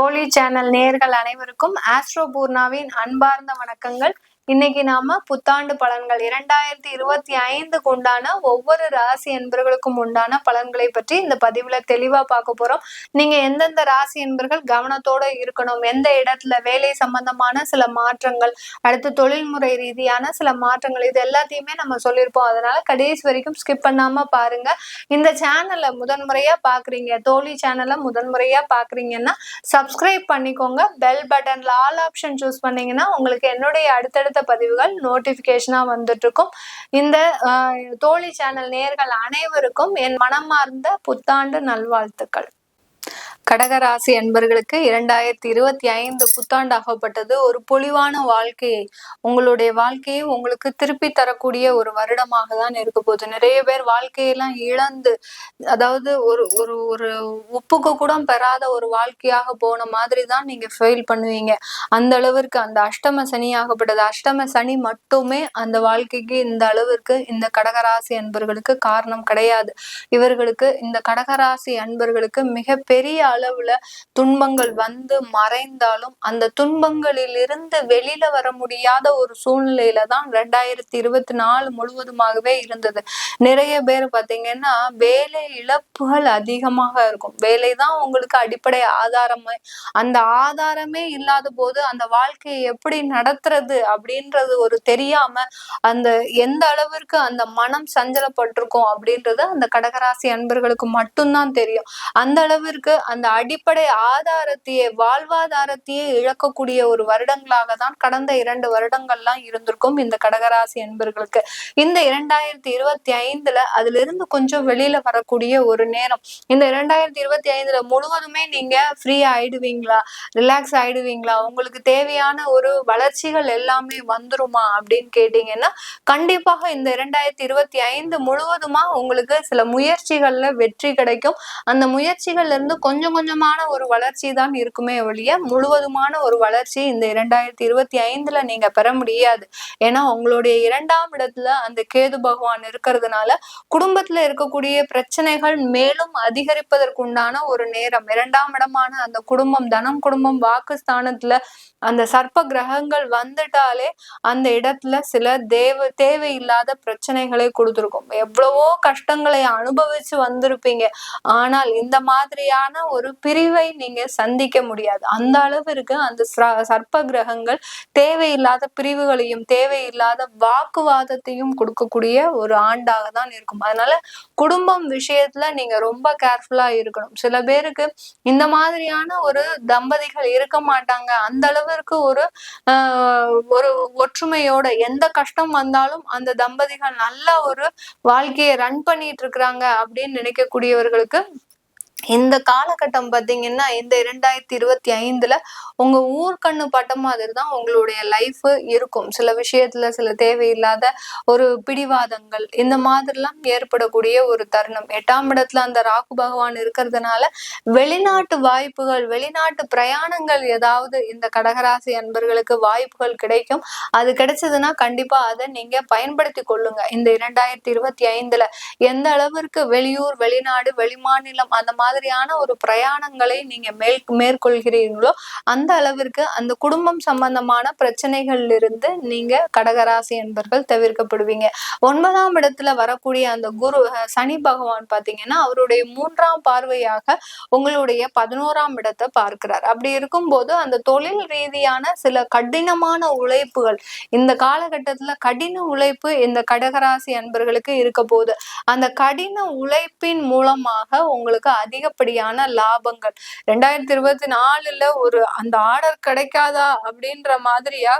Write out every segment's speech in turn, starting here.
தோழி சேனல் நேர்கள் அனைவருக்கும் ஆஸ்ட்ரோ பூர்ணாவின் அன்பார்ந்த வணக்கங்கள். இன்னைக்கு நாம புத்தாண்டு பலன்கள் இரண்டாயிரத்தி இருபத்தி ஐந்துக்கு உண்டான ஒவ்வொரு ராசி என்பர்களுக்கும் உண்டான பலன்களை பற்றி இந்த பதிவுல தெளிவா பார்க்க போறோம். நீங்க எந்தெந்த ராசி என்பர்கள் கவனத்தோட இருக்கணும் எந்த இடத்துல வேலை சம்பந்தமான சில மாற்றங்கள் அடுத்து தொழில்முறை ரீதியான சில மாற்றங்கள் இது எல்லாத்தையுமே நம்ம சொல்லியிருப்போம். அதனால கடைசி வரைக்கும் ஸ்கிப் பண்ணாம பாருங்க. இந்த சேனலை முதன்முறையா பாக்குறீங்க தோழி சேனலை முதன்முறையா பாக்குறீங்கன்னா சப்ஸ்கிரைப் பண்ணிக்கோங்க. பெல் பட்டன்ல ஆல் ஆப்ஷன் சூஸ் பண்ணீங்கன்னா உங்களுக்கு என்னுடைய அடுத்தடுத்த பதிவுகள் நோட்டிபிகேஷனா வந்துட்டு இருக்கும் இந்த தோழி சேனல் நேர்கள் அனைவருக்கும் என் மனமார்ந்த புத்தாண்டு நல்வாழ்த்துக்கள். கடகராசி அன்பர்களுக்கு இரண்டாயிரத்தி இருபத்தி ஐந்து புத்தாண்டாகப்பட்டது ஒரு பொலிவான வாழ்க்கையை உங்களுடைய வாழ்க்கையை உங்களுக்கு திருப்பி தரக்கூடிய ஒரு வருடமாக தான் இருக்க போகுது. நிறைய பேர் வாழ்க்கையெல்லாம் இழந்து அதாவது ஒரு ஒரு ஒரு உப்புக்கு கூட பெறாத ஒரு வாழ்க்கையாக போன மாதிரி தான் நீங்க ஃபெயில் பண்ணுவீங்க. அந்த அளவிற்கு அந்த அஷ்டம சனி ஆகப்பட்டது அஷ்டம சனி மட்டுமே அந்த வாழ்க்கைக்கு இந்த அளவிற்கு இந்த கடகராசி அன்பர்களுக்கு காரணம் கிடையாது. இவர்களுக்கு இந்த கடகராசி அன்பர்களுக்கு மிகப்பெரிய அளவுல துன்பங்கள் வந்து மறைந்தாலும் அந்த துன்பங்களில் இருந்து வெளியில வர முடியாத ஒரு சூழ்நிலையில தான் ரெண்டாயிரத்தி இருபத்தி நாலு முழுவதுமாகவே இருந்தது. நிறைய பேர் பாத்தீங்கன்னா வேலை இழப்புகள் அதிகமாக இருக்கும். வேலை தான் உங்களுக்கு அடிப்படை ஆதாரமே. அந்த ஆதாரமே இல்லாத போது அந்த வாழ்க்கையை எப்படி நடத்துறது அப்படின்றது ஒரு தெரியாம அந்த எந்த அளவிற்கு அந்த மனம் சஞ்சலப்பட்டிருக்கும் அப்படின்றது அந்த கடகராசி அன்பர்களுக்கு மட்டும்தான் தெரியும். அந்த அளவிற்கு அந்த அடிப்படை ஆதாரத்தையே வாழ்வாதாரத்தையே இழக்கக்கூடிய ஒரு வருடங்களாக தான் கடந்த இரண்டு வருடங்கள்லாம் இருந்திருக்கும் இந்த கடகராசி என்பர்களுக்கு. இந்த இரண்டாயிரத்தி இருபத்தி ஐந்துல அதுல இருந்து கொஞ்சம் வெளியில வரக்கூடிய ஒரு நேரம். இந்த இரண்டாயிரத்தி இருபத்தி ஐந்துல முழுவதுமே நீங்க ஃப்ரீ ஆயிடுவீங்களா? ரிலாக்ஸ் ஆயிடுவீங்களா? உங்களுக்கு தேவையான ஒரு வளர்ச்சிகள் எல்லாமே வந்துருமா அப்படின்னு கேட்டீங்கன்னா கண்டிப்பாக இந்த இரண்டாயிரத்தி இருபத்தி ஐந்து முழுவதுமா உங்களுக்கு சில முயற்சிகள்ல வெற்றி கிடைக்கும். அந்த முயற்சிகள்ல இருந்து கொஞ்சம் கொஞ்சம் கொஞ்சமான ஒரு வளர்ச்சி தான் இருக்குமே ஒழிய முழுவதுமான ஒரு வளர்ச்சி இந்த இரண்டாயிரத்தி இருபத்தி ஐந்துல நீங்க பெற முடியாது. ஏன்னா உங்களுடைய இரண்டாம் இடத்துல அந்த கேது பகவான் இருக்கிறதுனால குடும்பத்துல இருக்கக்கூடிய பிரச்சனைகள் மேலும் அதிகரிப்பதற்குண்டான ஒரு நேரம். இரண்டாம் இடமான அந்த குடும்பம் தனம் குடும்பம் வாக்குஸ்தானத்துல அந்த சர்ப்ப கிரகங்கள் வந்துட்டாலே அந்த இடத்துல சில தேவ தேவையில்லாத பிரச்சனைகளை கொடுத்துருக்கும். எவ்வளவோ கஷ்டங்களை அனுபவிச்சு வந்திருப்பீங்க. ஆனால் இந்த மாதிரியான ஒரு ஒரு பிரிவை நீங்க சந்திக்க முடியாது. அந்த அளவிற்கு அந்த சர்ப்ப கிரகங்கள் தேவையில்லாத பிரிவுகளையும் தேவையில்லாத வாக்குவாதத்தையும் கொடுக்கக்கூடிய ஒரு ஆண்டாக தான் இருக்கும். அதனால குடும்பம் விஷயத்துல நீங்க ரொம்ப கேர்ஃபுல்லா இருக்கணும். சில பேருக்கு இந்த மாதிரியான ஒரு தம்பதிகள் இருக்க மாட்டாங்க. அந்த அளவிற்கு ஒரு ஒரு ஒற்றுமையோட எந்த கஷ்டம் வந்தாலும் அந்த தம்பதிகள் நல்ல ஒரு வாழ்க்கையை ரன் பண்ணிட்டு இருக்கிறாங்க அப்படின்னு நினைக்கக்கூடியவர்களுக்கு இந்த காலகட்டம் பார்த்தீங்கன்னா இந்த இரண்டாயிரத்தி இருபத்தி ஐந்துல உங்க ஊர்கண்ணு பட்ட மாதிரி தான் உங்களுடைய லைஃப் இருக்கும். சில விஷயத்துல சில தேவையில்லாத ஒரு பிடிவாதங்கள் இந்த மாதிரிலாம் ஏற்படக்கூடிய ஒரு தருணம். எட்டாம் இடத்துல அந்த ராகு பகவான் இருக்கிறதுனால வெளிநாட்டு வாய்ப்புகள் வெளிநாட்டு பிரயாணங்கள் ஏதாவது இந்த கடகராசி அன்பர்களுக்கு வாய்ப்புகள் கிடைக்கும். அது கிடைச்சதுன்னா கண்டிப்பா அதை நீங்க பயன்படுத்தி கொள்ளுங்க. இந்த இரண்டாயிரத்தி இருபத்தி ஐந்துல எந்த அளவிற்கு வெளியூர் வெளிநாடு வெளிமாநிலம் அந்த மாதிரி மாதிரியான ஒரு பிரயாணங்களை நீங்க மேல் மேற்கொள்கிறீர்களோ அந்த அளவிற்கு அந்த குடும்பம் சம்பந்தமான பிரச்சனைகள்ல இருந்து நீங்க கடகராசி என்பர்கள் தவிர்க்கப்படுவீங்க. ஒன்பதாம் இடத்துல வரக்கூடிய அந்த குரு சனி பகவான் பாத்தீங்கன்னா அவருடைய மூன்றாம் பார்வையாக உங்களுடைய பதினோராம் இடத்தை பார்க்கிறார். அப்படி இருக்கும்போது அந்த தொழில் ரீதியான சில கடினமான உழைப்புகள் இந்த காலகட்டத்துல கடின உழைப்பு இந்த கடகராசி அன்பர்களுக்கு இருக்க போகுது. அந்த கடின உழைப்பின் மூலமாக உங்களுக்கு அதிக அதிகப்படியான லாபங்கள். ரெண்டாயிரத்தி இருபத்தி நாலுல ஒரு அந்த ஆர்டர் கிடைக்காதா அப்படின்ற மாதிரியா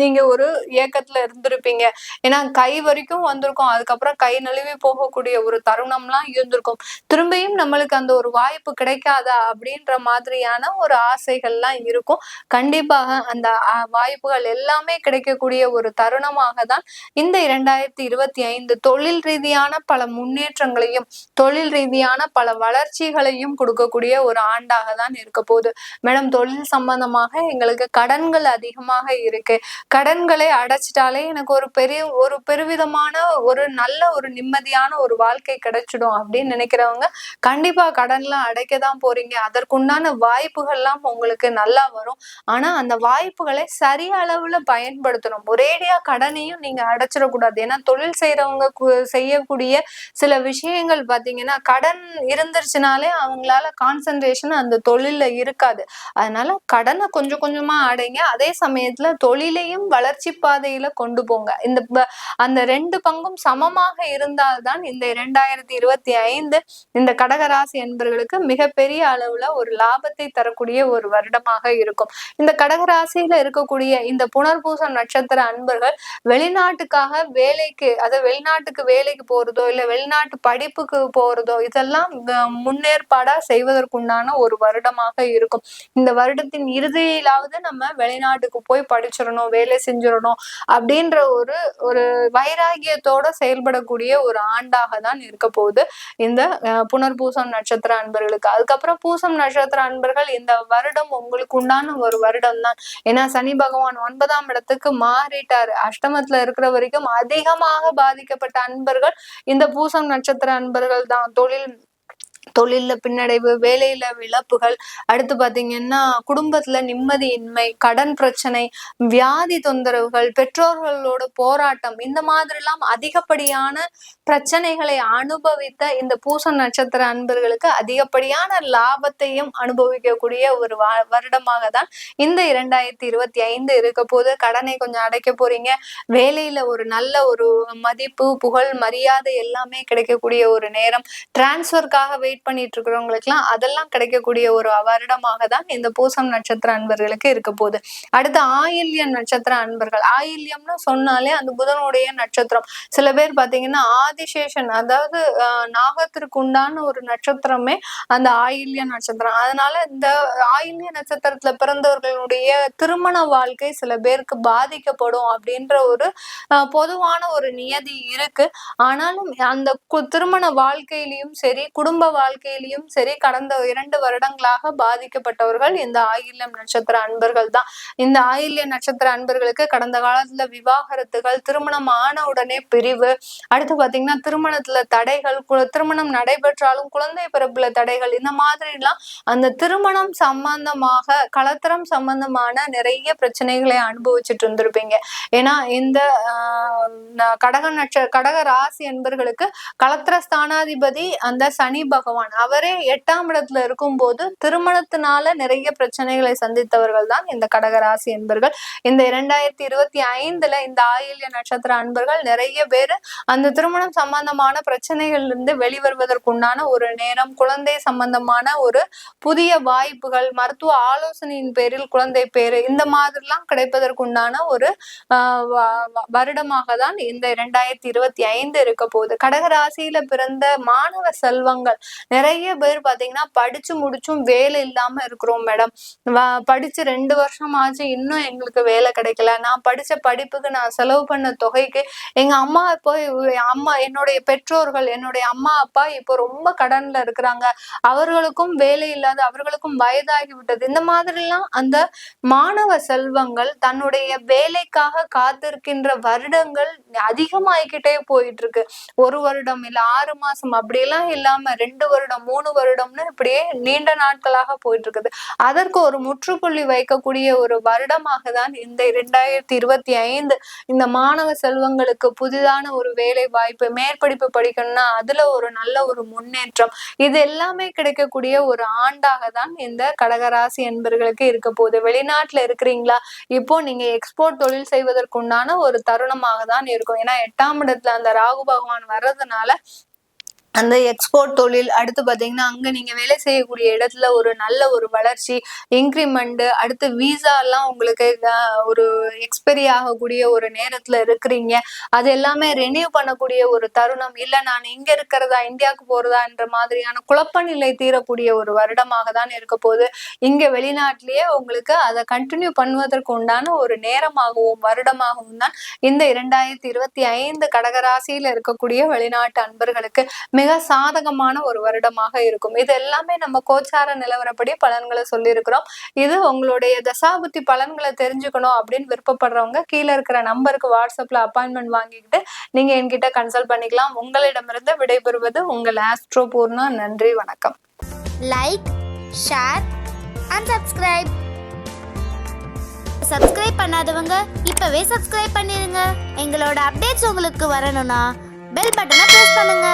நீங்க ஒரு இயக்கத்துல இருந்திருப்பீங்க. ஏன்னா கை வரைக்கும் வந்திருக்கும். அதுக்கப்புறம் கை நழுவி போகக்கூடிய ஒரு தருணம்லாம் இருந்திருக்கும். திரும்பியும் நம்மளுக்கு அந்த ஒரு வாய்ப்பு கிடைக்காதா அப்படின்ற மாதிரியான ஒரு ஆசைகள்லாம் இருக்கும். கண்டிப்பாக அந்த வாய்ப்புகள் எல்லாமே கிடைக்கக்கூடிய ஒரு தருணமாக தான் இந்த இரண்டாயிரத்தி இருபத்தி ஐந்து தொழில் ரீதியான பல முன்னேற்றங்களையும் தொழில் ரீதியான பல வளர்ச்சிகளையும் கொடுக்கக்கூடிய ஒரு ஆண்டாக தான் இருக்க போகுது. மேடம் தொழில் சம்பந்தமாக எங்களுக்கு கடன்கள் அதிகமாக இருக்கு. கடன்களை அடைச்சிட்டாலே எனக்கு ஒரு பெரிய ஒரு பெருவிதமான ஒரு நல்ல ஒரு நிம்மதியான ஒரு வாழ்க்கை கிடைச்சிடும் அப்படின்னு நினைக்கிறவங்க கண்டிப்பா கடன்லாம் அடைக்க தான் போறீங்க. அதற்குண்டான வாய்ப்புகள்லாம் உங்களுக்கு நல்லா வரும். ஆனா அந்த வாய்ப்புகளை சரிய அளவுல பயன்படுத்தணும். ஒரேடியா கடனையும் நீங்க அடைச்சிடக்கூடாது. ஏன்னா தொழில் செய்யறவங்க செய்யக்கூடிய சில விஷயங்கள் பாத்தீங்கன்னா கடன் இருந்துருச்சுனாலே அவங்களால கான்சென்ட்ரேஷன் அந்த தொழில்ல இருக்காது. அதனால கடனை கொஞ்சம் கொஞ்சமா அடைங்க. அதே சமயத்துல தொழிலையும் வளர்ச்சி பாதையில கொண்டு போங்க. இந்த அந்த ரெண்டு பங்கும் சமமாக இருந்தால்தான் இந்த இரண்டாயிரத்தி இருபத்தி ஐந்து இந்த கடகராசி என்பவர்களுக்கு மிகப்பெரிய அளவுல ஒரு லாபத்தை தரக்கூடிய ஒரு வருடமாக இருக்கும். இந்த கடகராசியில இருக்கக்கூடிய இந்த புனர்பூசம் நட்சத்திர அன்பர்கள் வெளிநாட்டுக்காக வேலைக்கு அதாவது வெளிநாட்டுக்கு வேலைக்கு போறதோ இல்ல வெளிநாட்டு படிப்புக்கு போறதோ இதெல்லாம் முன்னேற்பாடா செய்வதற்குண்டான ஒரு வருடமாக இருக்கும். இந்த வருடத்தின் இறுதியிலாவது நம்ம வெளிநாட்டுக்கு போய் படிச்சிடணும். வேலை செஞ்சிடணும் அப்படின்ற ஒரு ஒரு வைராகியத்தோட செயல்படக்கூடிய ஒரு ஆண்டாக தான் இருக்க போகுது. இந்த புனர்பூசம் நட்சத்திர அன்பர்களுக்கு. அதுக்கப்புறம் பூசம் நட்சத்திர அன்பர்கள் இந்த வருடம் உங்களுக்கு உண்டான ஒரு வருடம் தான். ஏன்னா சனி பகவான் ஒன்பதாம் இடத்துக்கு மாறிட்டார். அஷ்டமத்துல இருக்கிற வரைக்கும் அதிகமாக பாதிக்கப்பட்ட அன்பர்கள் இந்த பூசம் நட்சத்திர அன்பர்கள் தான். தொழில் தொழில்ல பின்னடைவு வேலையில இழப்புகள் அடுத்து பாத்தீங்கன்னா குடும்பத்துல நிம்மதியின்மை கடன் பிரச்சனை வியாதி தொந்தரவுகள் பெற்றோர்களோட போராட்டம் இந்த மாதிரி எல்லாம் அதிகப்படியான பிரச்சனைகளை அனுபவித்த இந்த பூச நட்சத்திர அன்பர்களுக்கு அதிகப்படியான லாபத்தையும் அனுபவிக்கக்கூடிய ஒரு வருடமாக தான் இந்த இரண்டாயிரத்தி இருபத்தி ஐந்து இருக்க போது கடனை கொஞ்சம் அடைக்க போறீங்க. வேலையில ஒரு நல்ல ஒரு மதிப்பு புகழ் மரியாதை எல்லாமே கிடைக்கக்கூடிய ஒரு நேரம். டிரான்ஸ்பர்க்காகவே வெயிட் பண்ணிட்டு இருக்கிறவங்களுக்குலாம் அதெல்லாம் கிடைக்கக்கூடிய ஒரு வருடமாக தான் இந்த பூசம் நட்சத்திர அன்பர்களுக்கு இருக்க போகுது. அடுத்து ஆயில்யம் நட்சத்திர அன்பர்கள். ஆயில்யம்னு சொன்னாலே அந்த புதனுடைய நட்சத்திரம். சில பேர் பாத்தீங்கன்னா ஆதிசேஷன் அதாவது நாகத்திற்கு உண்டான ஒரு நட்சத்திரமே அந்த ஆயில்ய நட்சத்திரம். அதனால இந்த ஆயில்ய நட்சத்திரத்துல பிறந்தவர்களுடைய திருமண வாழ்க்கை சில பேருக்கு பாதிக்கப்படும் அப்படின்ற ஒரு பொதுவான ஒரு நியதி இருக்கு. ஆனாலும் அந்த திருமண வாழ்க்கையிலையும் சரி குடும்ப வாழ்க்கையிலையும் சரி கடந்த இரண்டு வருடங்களாக பாதிக்கப்பட்டவர்கள் இந்த ஆயில்யம் நட்சத்திர அன்பர்கள் தான். இந்த ஆயில்ய நட்சத்திர அன்பர்களுக்கு கடந்த காலத்துல விவாகரத்துகள் திருமணம் ஆன உடனே பிரிவு அடுத்து பாத்தீங்கன்னா திருமணத்துல தடைகள் திருமணம் நடைபெற்றாலும் குழந்தை பிறப்புல தடைகள் இந்த மாதிரி எல்லாம் அந்த திருமணம் சம்பந்தமாக கலத்திரம் சம்பந்தமான நிறைய பிரச்சனைகளை அனுபவிச்சுட்டு இருந்திருப்பீங்க. ஏன்னா இந்த கடக நட்ச கடக ராசி என்பர்களுக்கு கலத்திர ஸ்தானாதிபதி அந்த சனி பகவான் அவரே எட்டாம் இடத்துல இருக்கும்போது திருமணத்தினால நிறைய பிரச்சனைகளை சந்தித்தவர்கள் தான் இந்த கடகராசி என்பர்கள். இந்த இரண்டாயிரத்தி இருபத்தி ஐந்துல இந்த ஆயில்ய நட்சத்திர அன்பர்கள் நிறைய பேர் அந்த திருமணம் சம்பந்தமான பிரச்சனைகள் இருந்து வெளிவருவதற்குண்டான ஒரு நேரம் குழந்தை சம்பந்தமான ஒரு புதிய வாய்ப்புகள் மருத்துவ ஆலோசனையின் பேரில் குழந்தை பேரு இந்த மாதிரிலாம் கிடைப்பதற்குண்டான ஒரு வருடமாக தான் இந்த இரண்டாயிரத்தி இருபத்தி ஐந்து இருக்க போகுது. கடகராசியில பிறந்த மாணவ செல்வங்கள் நிறைய பேர் பாத்தீங்கன்னா படிச்சு முடிச்சும் வேலை இல்லாம இருக்கிறோம் மேடம் படிச்சு ரெண்டு வருஷம் ஆச்சு இன்னும் எங்களுக்கு வேலை கிடைக்கல. நான் படிச்ச படிப்புக்கு நான் செலவு பண்ண தொகைக்கு எங்க அம்மா இப்போ அம்மா என்னுடைய பெற்றோர்கள் என்னுடைய அம்மா அப்பா இப்போ ரொம்ப கடன்ல இருக்கிறாங்க. அவர்களுக்கும் வேலை இல்லாத அவர்களுக்கும் வயதாகி விட்டது. இந்த மாதிரிலாம் அந்த மாணவ செல்வங்கள் தன்னுடைய வேலைக்காக காத்திருக்கின்ற வருடங்கள் அதிகமாகிக்கிட்டே போயிட்டு இருக்கு. ஒரு வருடம் இல்ல ஆறு மாசம் அப்படியெல்லாம் இல்லாம ரெண்டு வருடம் மூணு வருடம்னு இப்படியே நீண்ட நாட்களாக போயிட்டு இருக்குது அதற்கு ஒரு முற்றுப்புள்ளி வைக்கக்கூடிய ஒரு வருடமாக தான் இந்த இரண்டாயிரத்தி இருபத்தி ஐந்து இந்த மாணவ செல்வங்களுக்கு புதிதான ஒரு வேலை வாய்ப்பு மேற்படிப்பு படிக்கணும்னா அதுல ஒரு நல்ல ஒரு முன்னேற்றம். இது எல்லாமே கிடைக்கக்கூடிய ஒரு ஆண்டாக தான் இந்த கடகராசி என்பர்களுக்கு இருக்க போகுது. வெளிநாட்டுல இருக்கிறீங்களா? இப்போ நீங்க எக்ஸ்போர்ட் தொழில் செய்வதற்குண்டான ஒரு தருணமாக தான் இருக்கும். ஏன்னா எட்டாம் இடத்துல அந்த ராகு பகவான் வர்றதுனால அந்த எக்ஸ்போர்ட் தொழில் அடுத்து பார்த்தீங்கன்னா அங்கே நீங்கள் வேலை செய்யக்கூடிய இடத்துல ஒரு நல்ல ஒரு வளர்ச்சி இன்க்ரிமெண்ட் அடுத்து விசா எல்லாம் உங்களுக்கு ஒரு எக்ஸ்பெரி ஆகக்கூடிய ஒரு நேரத்தில் இருக்கிறீங்க. அது எல்லாமே ரெனியூ பண்ணக்கூடிய ஒரு தருணம். இல்லை நான் இங்கே இருக்கிறதா இந்தியாவுக்கு போறதா என்ற மாதிரியான குழப்ப நிலை தீரக்கூடிய ஒரு வருடமாக தான் இருக்க போது இங்கே வெளிநாட்டிலேயே உங்களுக்கு அதை கண்டினியூ பண்ணுவதற்கு உண்டான ஒரு நேரமாகவும் வருடமாகவும் தான் இந்த இரண்டாயிரத்தி இருபத்தி ஐந்து கடகராசியில் இருக்கக்கூடிய வெளிநாட்டு அன்பர்களுக்கு மிக சாதகமான ஒரு வருடமாக இருக்கும். இது எல்லாமே நம்ம கோச்சார நிலவரப்படி பலன்களை சொல்லியிருக்கிறோம். இது உங்களுடைய தசாபுத்தி பலன்களை தெரிஞ்சுக்கணும் அப்படின்னு விருப்பப்படுறவங்க கீழே இருக்கிற நம்பருக்கு வாட்ஸ்அப்ல அப்பாயின்மெண்ட் வாங்கிக்கிட்டு நீங்க என்கிட்ட கன்சல்ட் பண்ணிக்கலாம். உங்களிடமிருந்து விடைபெறுவது உங்கள் ஆஸ்ட்ரோ பூர்ணா. நன்றி வணக்கம். Like share and subscribe subscribe பண்ணாதவங்க இப்பவே சப்ஸ்கிரைப் பண்ணிருங்க. எங்களோட அப்டேட்ஸ் உங்களுக்கு வரணும்னா பெல் பட்டனை ப்ரெஸ் பண்ணுங்க.